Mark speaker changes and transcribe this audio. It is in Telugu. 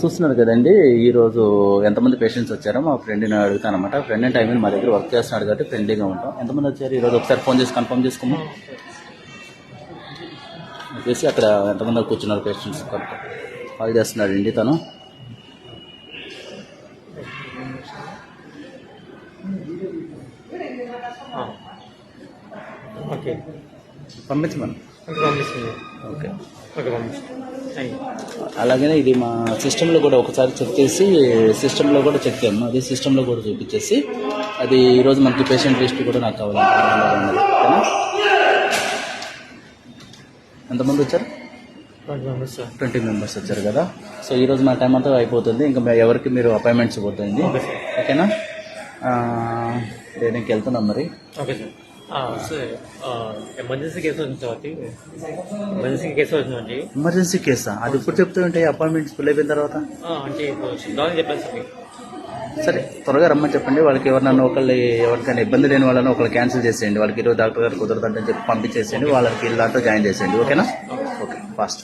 Speaker 1: చూస్తున్నారు కదండి ఈరోజు ఎంతమంది పేషెంట్స్ వచ్చారో మా ఫ్రెండ్ని అడుగుతాను అనమాట ఫ్రెండ్ అంటే ఐ మీన్ మా దగ్గర వర్క్ చేస్తున్నాడు కాబట్టి ఫ్రెండ్లీగా ఉంటాం. ఎంతమంది వచ్చారు ఈరోజు? ఒకసారి ఫోన్ చేసి కన్ఫర్మ్ చేసుకోమా చేసి అక్కడ ఎంతమంది కూర్చున్నారు పేషెంట్స్ కాల్ చేస్తున్నాడు అండి తను
Speaker 2: ఓకే.
Speaker 1: పంపించమని.
Speaker 2: పంపిస్తుంది
Speaker 1: ఓకే. అలాగనే ఇది మా సిస్టంలో కూడా ఒకసారి చెక్ చేసి సిస్టంలో కూడా చెక్ చేయం. అది సిస్టంలో కూడా చూపించేసి అది ఈరోజు మనకి పేషెంట్ లిస్ట్ కూడా నాకు కావాలి. ఓకేనా? ఎంతమంది వచ్చారు?
Speaker 2: ట్వంటీ మెంబర్స్
Speaker 1: వచ్చారు కదా? సో ఈరోజు మా టైం అంతా అయిపోతుంది. ఇంకా ఎవరికి మీరు అపాయింట్మెంట్స్
Speaker 2: సార్.
Speaker 1: ఓకేనా? ట్రైనింగ్కి వెళ్తున్నాం మరి.
Speaker 2: Okay sir. ఎమర్జెన్సీ కేసు వచ్చింది ఎమర్జెన్సీ కేసు వచ్చిందండి
Speaker 1: ఎమర్జెన్సీ కేసా? అది ఇప్పుడు చెప్తూ ఉంటే అపాయింట్మెంట్స్ ఫుల్ అయిపోయిన తర్వాత?
Speaker 2: అంటే చెప్పాను
Speaker 1: సరే త్వరగా రమ్మని చెప్పండి. వాళ్ళకి ఎవరినన్నా ఒకళ్ళు ఎవరికైనా ఇబ్బంది లేని వాళ్ళని ఒకళ్ళు క్యాన్సిల్ చేసేయండి. వాళ్ళకి ఈరోజు డాక్టర్ గారు కుదరదంటే చెప్పి పంపించేసేయండి. వాళ్ళకి దాంట్లో జాయిన్ చేసేయండి. ఓకేనా? Okay fast.